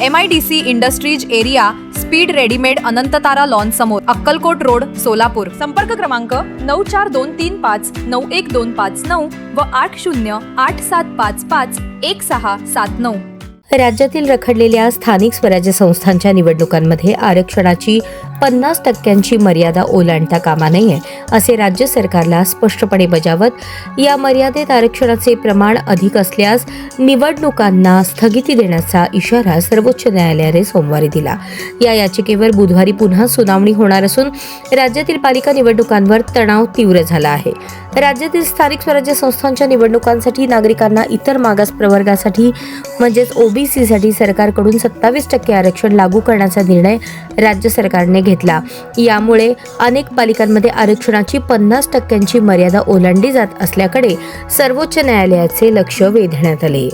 M I D C industries area speed readymade Anantatara lawn समोर Akkalkot road Solapur. संपर्क क्रमांक नऊ चार दोन तीन पाच नऊ एक दोन पाच नऊ व आठ शून्य आठ सात पाच पाच एक सहा सात नऊ. राज्यातील रखडलेल्या स्थानिक स्वराज्य संस्थांच्या निवडणुकांमध्ये आरक्षणाची पन्नास टक्क्यांची मर्यादा ओलांडता कामा नये असे राज्य सरकारला स्पष्टपणे बजावत या मर्यादेत आरक्षणाचे प्रमाण अधिक असल्यास निवडणुकांना स्थगिती देण्याचा इशारा सर्वोच्च न्यायालयाने सोमवारी दिला. या याचिकेवर बुधवारी पुन्हा सुनावणी होणार असून राज्यातील पालिका निवडणुकांवर तणाव तीव्र झाला आहे. राज्यातील स्थानिक स्वराज्य संस्थांच्या निवडणुकांसाठी नागरिकांना इतर मागास प्रवर्गासाठी म्हणजेच ओबीसीसाठी सरकारकडून सत्तावीस टक्के आरक्षण लागू करण्याचा निर्णय राज्य सरकारने घेतला. यामुळे अनेक पालिकांमध्ये आरक्षणाची पन्नास टक्क्यांची मर्यादा ओलांडली जात असल्याकडे सर्वोच्च न्यायालयाचे लक्ष वेधण्यात आले.